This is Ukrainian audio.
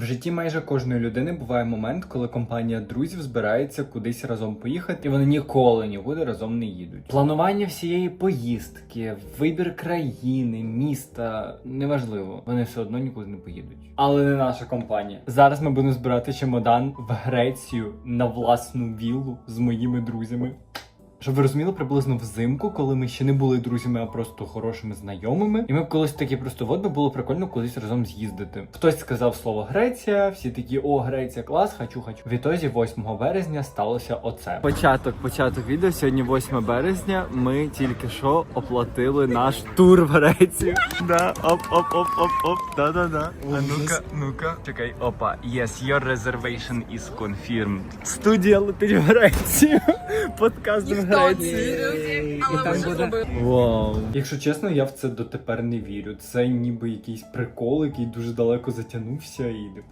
В житті майже кожної людини буває момент, коли компанія друзів збирається кудись разом поїхати, і вони ніколи нікуди разом не їдуть. Планування всієї поїздки, вибір країни, міста неважливо. Вони все одно нікуди не поїдуть. Але не наша компанія. Зараз ми будемо збирати чемодан в Грецію на власну віллу з моїми друзями. Щоб ви розуміли, приблизно взимку, коли ми ще не були друзями, а просто хорошими знайомими, і ми колись такі просто от би було прикольно кудись разом з'їздити. Хтось сказав слово Греція, всі такі о, Греція, клас, хочу, хочу. В ітозі 8 березня сталося оце. Початок, початок відео. Сьогодні 8 березня. Ми тільки що оплатили наш тур в Грецію. Да, оп, оп, оп, оп, оп. Да, да, да. А ну-ка, ну-ка. Чекай, опа. Yes, your reservation is confirmed. Студія летить в Грецію. Подкаст в Ніхто але. Вау. Якщо чесно, я в це дотепер не вірю. Це ніби якийсь прикол, який дуже далеко затягнувся і типу.